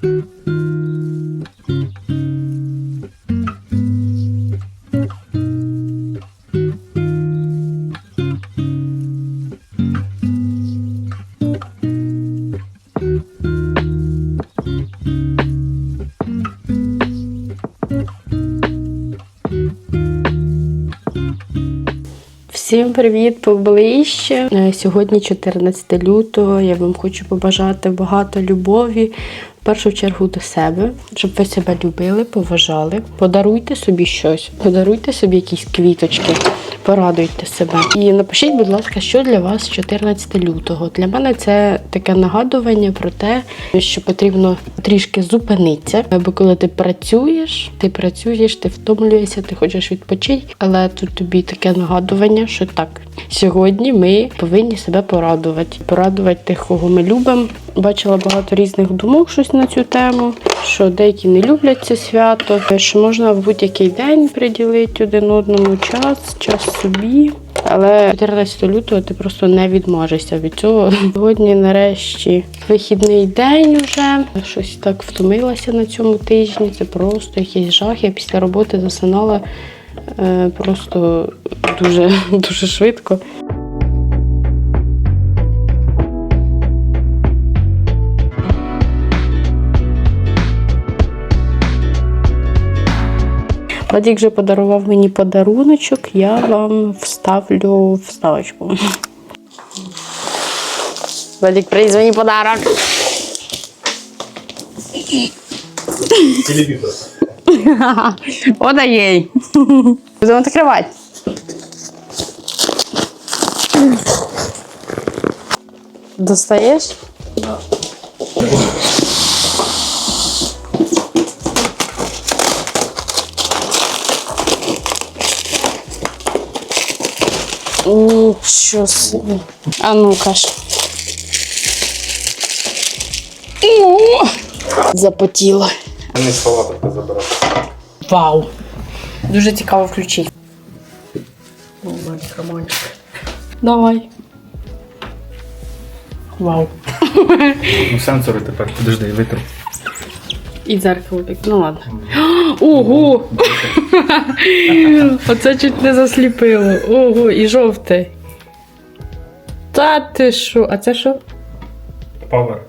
Всім привіт поближче. Е, Сьогодні 14 лютого. Я вам хочу побажати багато любові. В першу чергу до себе, щоб ви себе любили, поважали. Подаруйте собі щось, подаруйте собі якісь квіточки, порадуйте себе. І напишіть, будь ласка, що для вас 14 лютого. Для мене це таке нагадування про те, що потрібно трішки зупинитися. Бо коли ти працюєш, ти працюєш, ти втомлюєшся, ти хочеш відпочити, але тут тобі таке нагадування, що так. Сьогодні ми повинні себе порадувати, порадувати тих, кого ми любимо. Бачила багато різних думок щось на цю тему, що деякі не люблять це свято, що можна в будь-який день приділити один одному час, час собі. Але 14 лютого ти просто не відмажешся від цього. Сьогодні, нарешті, вихідний день вже. Щось так втомилася на цьому тижні. Це просто якийсь жах. Я після роботи засинала е, просто дуже, дуже швидко. Владик вже подарував мені подаруночок, я вам вставлю вставочку. Владик, приніс мені подарок. Телевизор. Ода їй. Будемо відкривати. Достаєш? Нічого собі. А ну-ка ж. О! Запотіло. Не з палаток забирати. Вау! Дуже цікаво включити. О, мальчик, романтик. Давай. Вау. Ну, сенсори тепер, подожди, витру. І дзеркало так. Ну ладно. Ого! Оце чуть не засліпило. Ого, і жовте. Та ти що? А це що? Павер.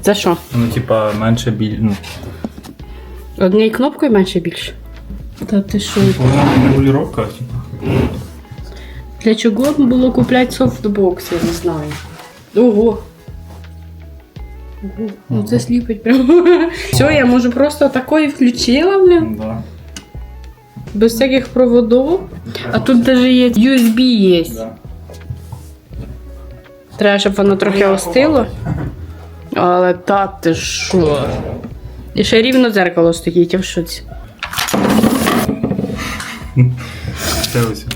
Це що? Ну, типа, менше біль. Ну, Однією кнопкою менше більше? Та ти що? по-моєму, регулювання, типа. Для чого б було купляти софтбокс, я не знаю. Ого. Ого. Ну це сліпить прямо. Все, я можу просто такої включила, блін, Да. без всяких проводов. А тут навіть є USB є. Да. Треба, щоб воно трохи остило. Але та ти що? І ще рівно дзеркало стоїть, я в шоці. Це ось.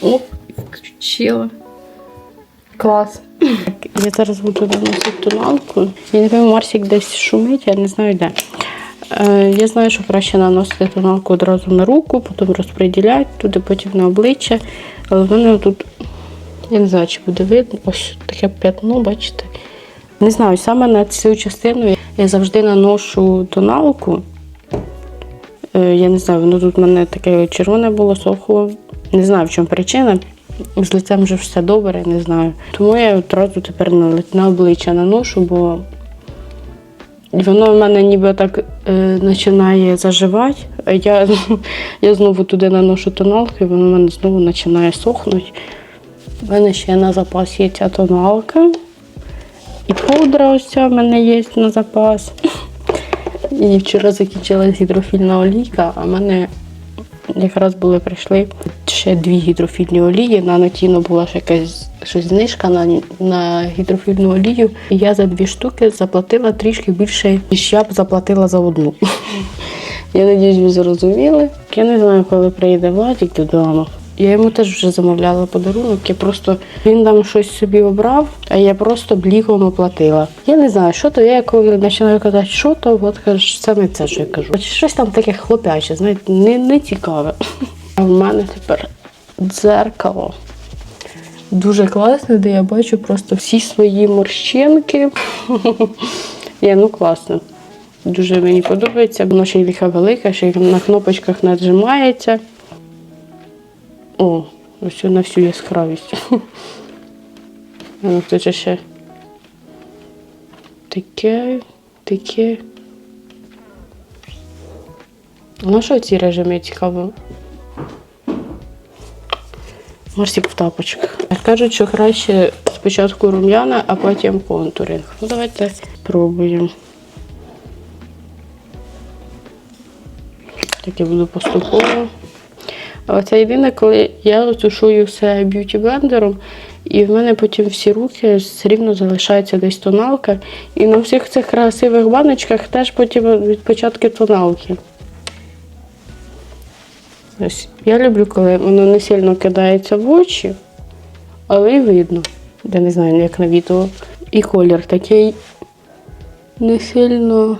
Оп, включила. Клас. Я зараз буду наносити тоналку. Я не пам'ятаю, Марсик десь шумить, я не знаю де. Е, я знаю, що краще наносити тоналку одразу на руку, потім розподіляти туди, потім на обличчя. Але в мене тут, я не знаю, чи буде видно, ось таке п'ятно, бачите. Не знаю, саме на цю частину я завжди наношу тоналку. Е, Я не знаю, воно тут в мене таке червоне було, сохло. Не знаю, в чому причина. З лицем вже все добре, не знаю. Тому я одразу тепер на обличчя наношу, бо воно в мене ніби так е, починає заживати. А я, я знову туди наношу тоналку, і воно в мене знову починає сохнути. У мене ще на запас є ця тоналка. І пудра ось в мене є на запас. І вчора закінчилась гідрофільна олійка, а в мене якраз були прийшли ще дві гідрофільні олії. На Нотіно була ще якась щось знижка на, на гідрофільну олію. І я за дві штуки заплатила трішки більше, ніж я б заплатила за одну. Я надіюсь, ви зрозуміли. Я не знаю, коли приїде Владик додому. Я йому теж вже замовляла подарунок. Я просто він там щось собі обрав, а я просто бліком оплатила. Я не знаю, що то. Я коли починаю казати, що то, от каже, саме це, що я кажу. Щось там таке хлопяче, знаєте, не, не цікаве. А в мене тепер дзеркало. Дуже класне, де я бачу просто всі свої морщинки. Я, ну класно. Дуже мені подобається, воно ще й велика, ще на кнопочках нажимається. О, ось на всю яскравість. А ну тут ще таке, таке. Ну що ці режими цікаво? Марсик в тапочках. Кажуть, що краще спочатку рум'яна, а потім контуринг. Ну давайте спробуємо. Так я буду поступово. Але це єдине, коли я тушую все б'юті блендером, і в мене потім всі руки все рівно залишається десь тоналка. І на всіх цих красивих баночках теж потім відпечатки тоналки. Ось. Я люблю, коли воно не сильно кидається в очі, але й видно. Я не знаю, як на відео. І колір такий не сильно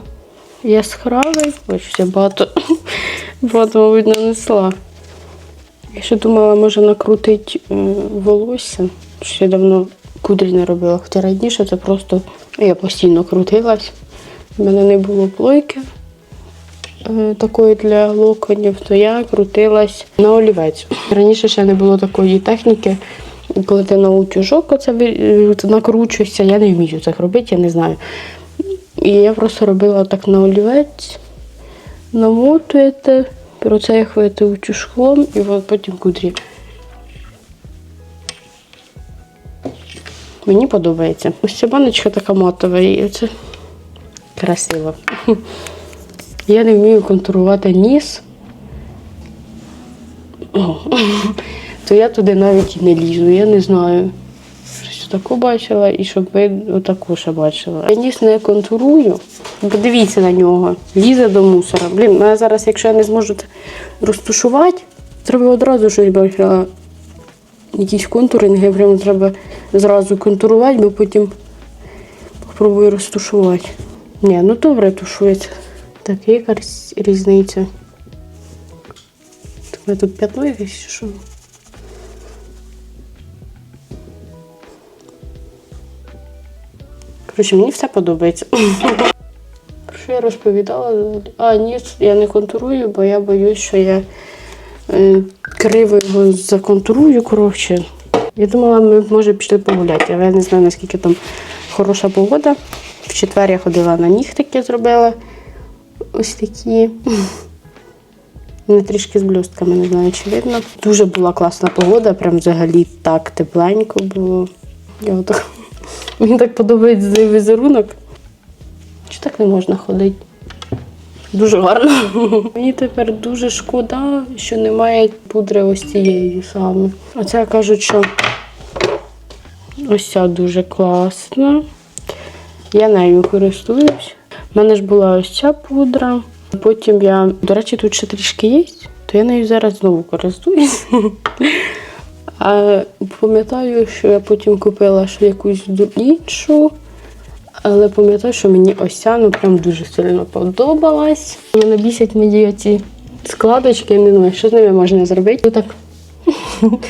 яскравий. Ось багато, багато, мабуть, нанесла. Я ще думала, може накрутити е, волосся. Я давно кудрі не робила. Хоча раніше це просто я постійно крутилась. У мене не було плойки такої для локонів, то я крутилась на олівець. Раніше ще не було такої техніки, коли ти на утюжок оце е, накручуєшся. Я не вмію це робити, я не знаю. І я просто робила так на олівець, намотуєте, процехуєте утюжком і от потім кудрі. Мені подобається. Ось ця баночка така матова, і це красиво. Я не вмію контурувати ніс. То я туди навіть і не лізу, я не знаю. Щось таку бачила і щоб ви отаку ще бачила. Я ніс не контурую. Подивіться на нього. Лізе до мусора. Блін, мене зараз, якщо я не зможу розтушувати, треба одразу щось бачила. Якісь контуринги, прямо треба зразу контурувати, бо потім попробую розтушувати. Ні, ну добре тушується. Так, є якась різниця. Мене тут п'ятно якесь що? Коротше, мені все подобається. Про що я розповідала? А, ні, я не контурую, бо я боюсь, що я е, криво його законтурую, коротше. Я думала, ми може пішли погуляти, але я не знаю, наскільки там хороша погода. В четвер я ходила на нігтики, зробила ось такі. Вони трішки з блістками, не знаю, чи видно. Дуже була класна погода, прям взагалі так тепленько було. Я отак... Мені так подобається цей візерунок. Чи так не можна ходити? Дуже гарно. Мені тепер дуже шкода, що немає пудри ось цієї саме. Оце кажуть, що ось ця дуже класна. Я нею користуюсь. У мене ж була ось ця пудра. Потім я, до речі, тут ще трішки є, то я нею зараз знову користуюсь. Пам'ятаю, що я потім купила ще якусь іншу. Але пам'ятаю, що мені ось ця ну прям дуже сильно подобалась. Мене бісять мені ці складочки, я не знаю, що з ними можна зробити. Так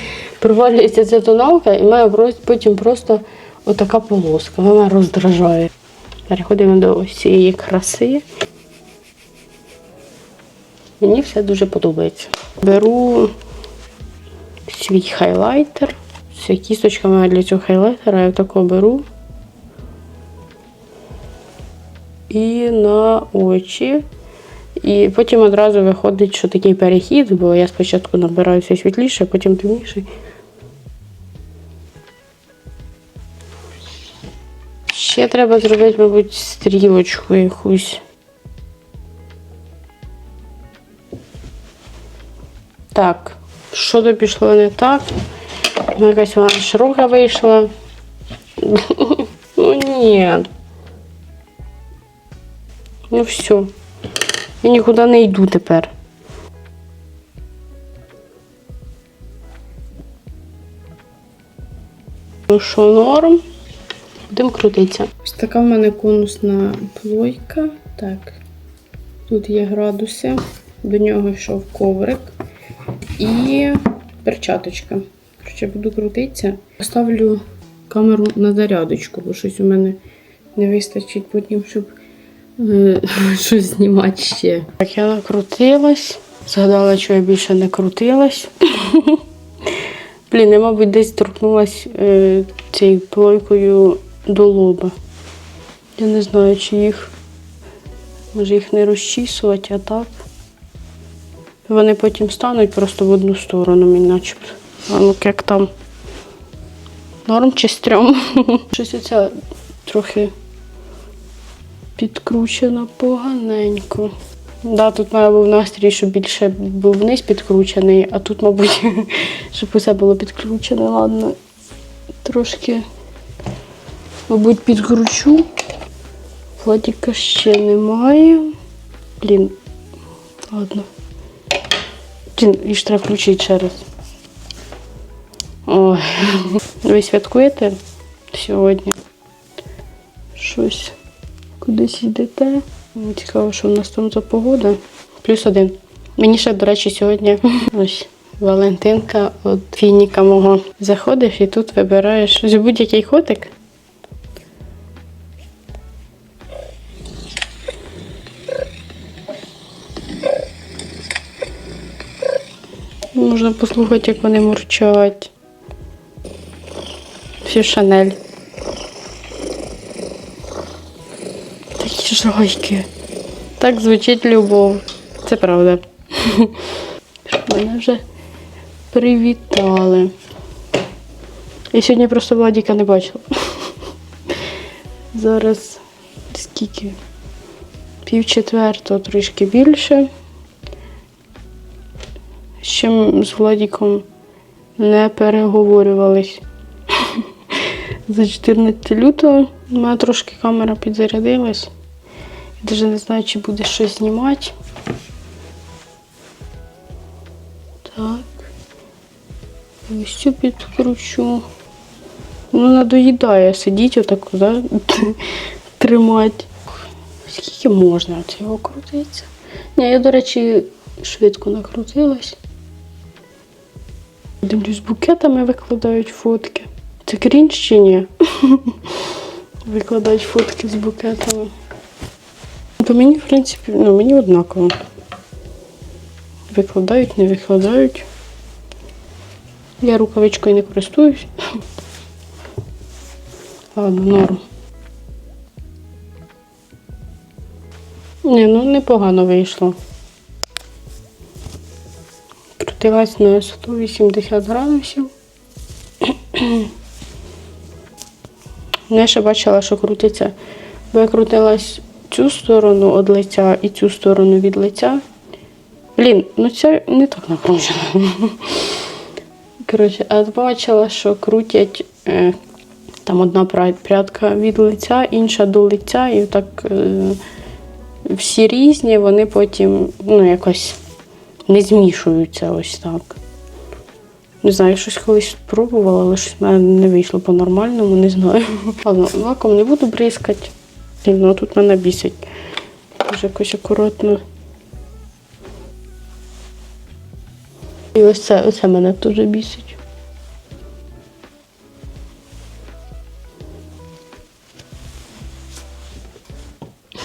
провалюється ця тоналка, і має потім просто отака полоска. Вона роздражає. Переходимо до цієї краси. Мені все дуже подобається. Беру свій хайлайтер. Це кісточка моя для цього хайлайтера, я такого беру. І на очі. І потім одразу виходить, що такий перехід, бо я спочатку набираю все а потім темніше. Ще треба зробити, мабуть, стрілочку якусь. Так, що то пішло не так? Ну, Якась вона широка вийшла. Ну ні. Ну все. Я нікуди не йду тепер. Ну що, норм? Будемо крутитися. Ось така в мене конусна плойка. Так. Тут є градуси. До нього йшов коврик. і перчаточка. Коротше, буду крутитися. Поставлю камеру на зарядочку, бо щось у мене не вистачить потім, щоб е, щось знімати ще. Так, я накрутилась. Згадала, що я більше не крутилась. Блін, я, мабуть, десь торкнулась е, цією плойкою до лоба. Я не знаю, чи їх. Може їх не розчісувати, а так. Вони потім стануть просто в одну сторону, мені начебто. А ну як там. Норм чи стрьом? Щось оця трохи підкручена поганенько. Да, тут має був настрій, щоб більше був вниз підкручений, а тут, мабуть, щоб усе було підкручене. Ладно, трошки, мабуть, підкручу. Владіка ще немає. Блін, ладно. Блін, їх треба включити ще раз. Ой. Ви святкуєте сьогодні? Щось кудись йдете? Цікаво, що в нас там за погода. Плюс один. Мені ще, до речі, сьогодні ось Валентинка від фініка мого. Заходиш і тут вибираєш будь-який котик. Можна послухати, як вони мурчать. Всі шанель. Такі жойки. Так звучить любов. Це правда. Мене вже привітали. Я сьогодні просто Владіка не бачила. Зараз скільки? Пів четвертого, трішки більше. Чим з Владіком не переговорювались. За 14 лютого у мене трошки камера підзарядилась. Я навіть не знаю, чи буде щось знімати. Так. Ось цю підкручу. Ну, надоїдає сидіти отак, да? тримати. Скільки можна цього крутитися? Ні, я, до речі, швидко накрутилась. Дивлюсь, букетами викладають фотки. Це крінж чи ні? Викладають фотки з букетами. По мені, в принципі, ну, мені однаково. Викладають, не викладають. Я рукавичкою не користуюсь. Ладно, норм. Ні, ну непогано вийшло. Крутилась на 180 градусів. Я ще бачила, що крутиться. Бо я крутилась цю сторону від лиця і цю сторону від лиця. Блін, ну це не так накручено. Коротше, а бачила, що крутять е, там одна прядка від лиця, інша до лиця, і так е, всі різні, вони потім ну, якось не змішуються ось так. Не знаю, я щось колись спробувала, але щось в мене не вийшло по-нормальному, не знаю. Ладно, лаком не буду бризкати. Ну, тут мене бісить. Дуже якось акуратно. І ось це, оце мене дуже бісить.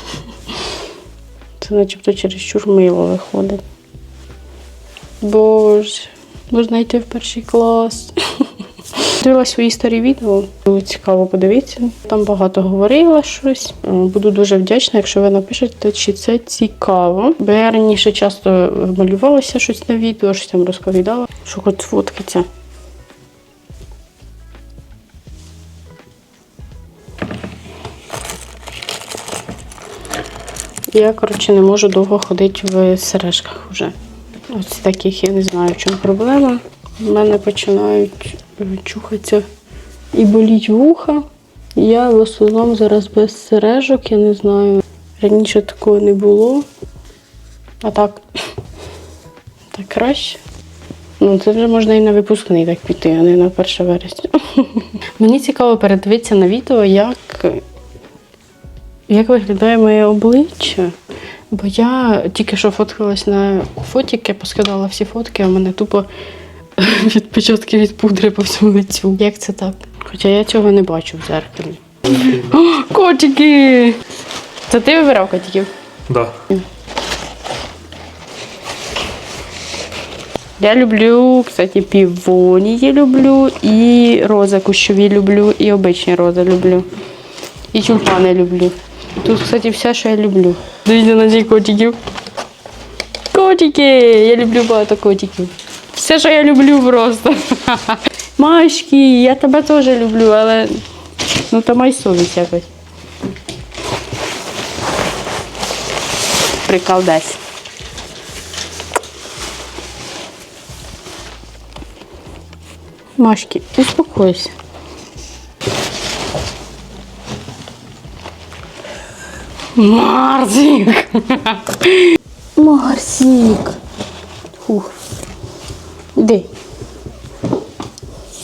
Це начебто через мило виходить. Боже, можна йти в перший клас. Дивилась свої старі відео, було цікаво подивитися. Там багато говорила щось. Е, Буду дуже вдячна, якщо ви напишете, чи це цікаво. Бо я раніше часто малювалася щось на відео, щось там розповідала, що хоч сфоткаться. Я, коротше, не можу довго ходити в сережках вже. Ось таких я не знаю, в чому проблема. У мене починають е, чухатися і боліть вуха. Я в основному зараз без сережок, я не знаю. Раніше такого не було. А так, так краще. Ну, це вже можна і на випускний так піти, а не на 1 вересня. Мені цікаво передивитися на відео, як, як виглядає моє обличчя Бо я тільки що фоткалась на фотіки, поскидала всі фотки, а в мене тупо відпечатки від пудри по всьому лицю. Як це так? Хоча я цього не бачу в зеркалі. О, котики! Це ти вибирав котиків? Да. Я люблю, кстати, півонії люблю, і рози кущові люблю, і обичні рози люблю. І тюльпани люблю. Тут, кстати, все, що я люблю. Дивіться на цих котиків. Котики! Я люблю багато котиків. Все, що я люблю просто. Машки, я тебе теж люблю, але ну то май совість якось. Приколдась. Машки, успокойся. Марсик! Марсик! Фух. Іди.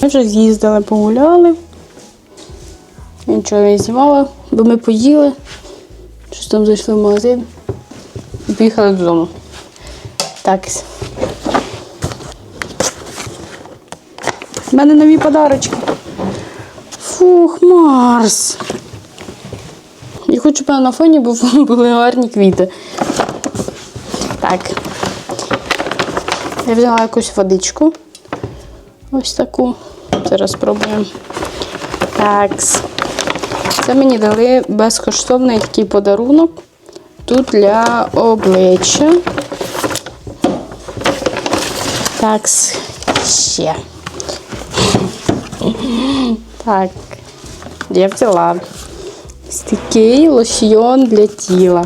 Ми вже з'їздили, погуляли. Нічого не знімала, бо ми поїли. Щось там зайшли в магазин і поїхали додому. Так. У мене нові подарочки. Фух, Марс. Хочу, щоб на фоні був- були гарні квіти. Так. Я взяла якусь водичку. Ось таку. Зараз спробуємо. Так. Це мені дали безкоштовний такий подарунок. Тут для обличчя. Так, ще. Так, я взяла такий лосьйон для тіла.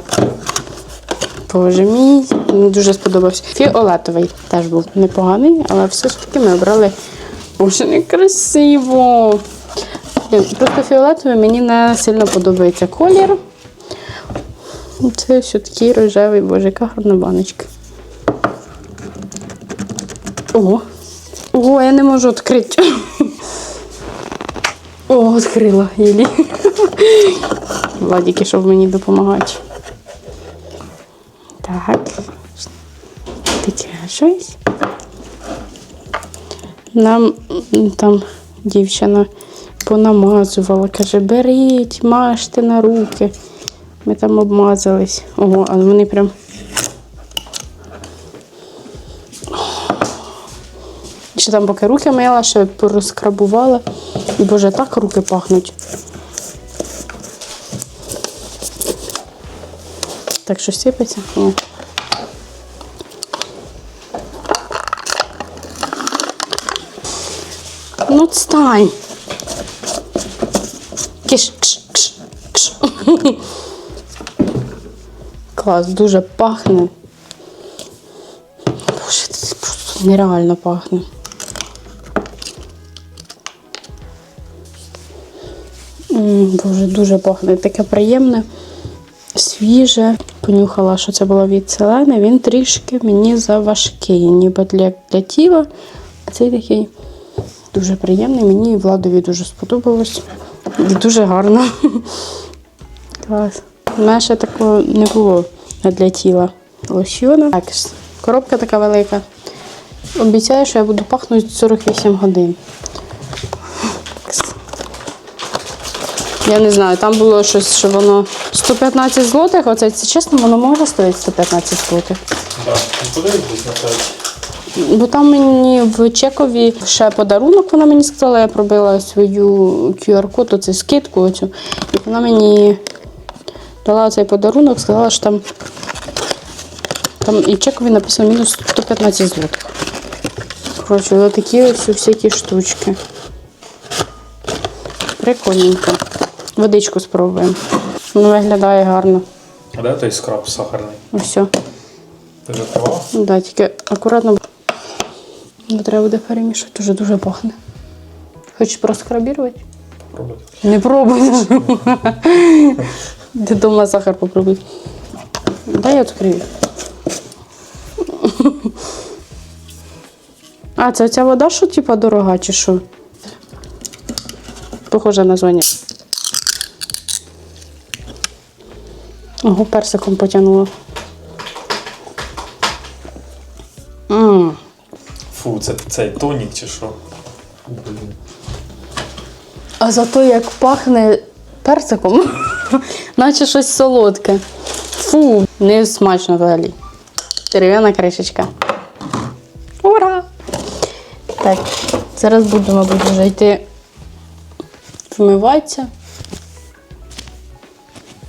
Боже мій, мені дуже сподобався. Фіолетовий теж був непоганий, але все ж таки ми обрали. Боже, некрасиво. Просто фіолетовий мені не сильно подобається колір. Це все такий рожевий, боже, яка гарна баночка. Ого. Ого, я не можу відкрити. О, відкрила Єлі. Владик ішов мені допомагати. Так. Щось. Нам там дівчина понамазувала, каже, беріть, мажте на руки. Ми там обмазались. Ого, а вони прям. Ще там поки руки мила, ще порозкрабувала. І боже, так руки пахнуть. Так що сипеться? Ні. Ну, встань. Киш, кш, кш, кш. Клас, дуже пахне. Боже, це просто нереально пахне. М, Боже, дуже пахне. Таке приємне, свіже. Понюхала, що це було від селени. Він трішки мені заважкий, ніби для, для тіла. А цей такий дуже приємний. Мені і Владові дуже сподобалось. Дуже гарно. Клас. У мене ще такого не було для тіла лосьйона. Так, коробка така велика. Обіцяю, що я буду пахнути 48 годин. Я не знаю, там було щось, що воно 115 злотих. Оце це чесно, воно може стоїти 115 злотих. Да. Ну, подивись на. Бо там мені в чекові ще подарунок, вона мені сказала, я пробила свою QR-код, оцю скидку оцю. І вона мені дала цей подарунок, сказала, що там, там і в чекові написано мінус 115 злотих. Коротше, ось такі ось всякі штучки. Прикольненько. Водичку спробуємо. Воно виглядає гарно. А де той скраб сахарний? Все. Ти? Ну да, тільки акуратно. Не треба буде перемішати, дуже дуже пахне. Хочеш проскрабірувати? Пробуйте. Не пробуй. Ти дома сахар попробуй. Дай я відкрию. А, це ця вода, що типа дорога, чи що? Похоже на названня. Ого, персиком потягнуло. Ммм. Фу, це цей тонік чи що? А зато як пахне персиком, наче щось солодке. Фу, не смачно взагалі. Дерев'яна кришечка. Ура! Так, зараз буду, мабуть, вже йти вмиватися.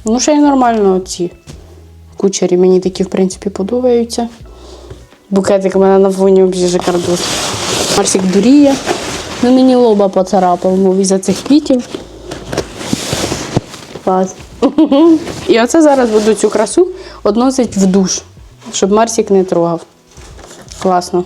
Ну, ще й нормально ці кучері мені такі, в принципі, подобаються. Букетик у мене на фоні об'їжджа кардус. Марсик дуріє. Ну мені лоба поцарапав, мов із-за цих квітів. Клас. І оце зараз буду цю красу односити в душ, щоб Марсик не трогав. Класно.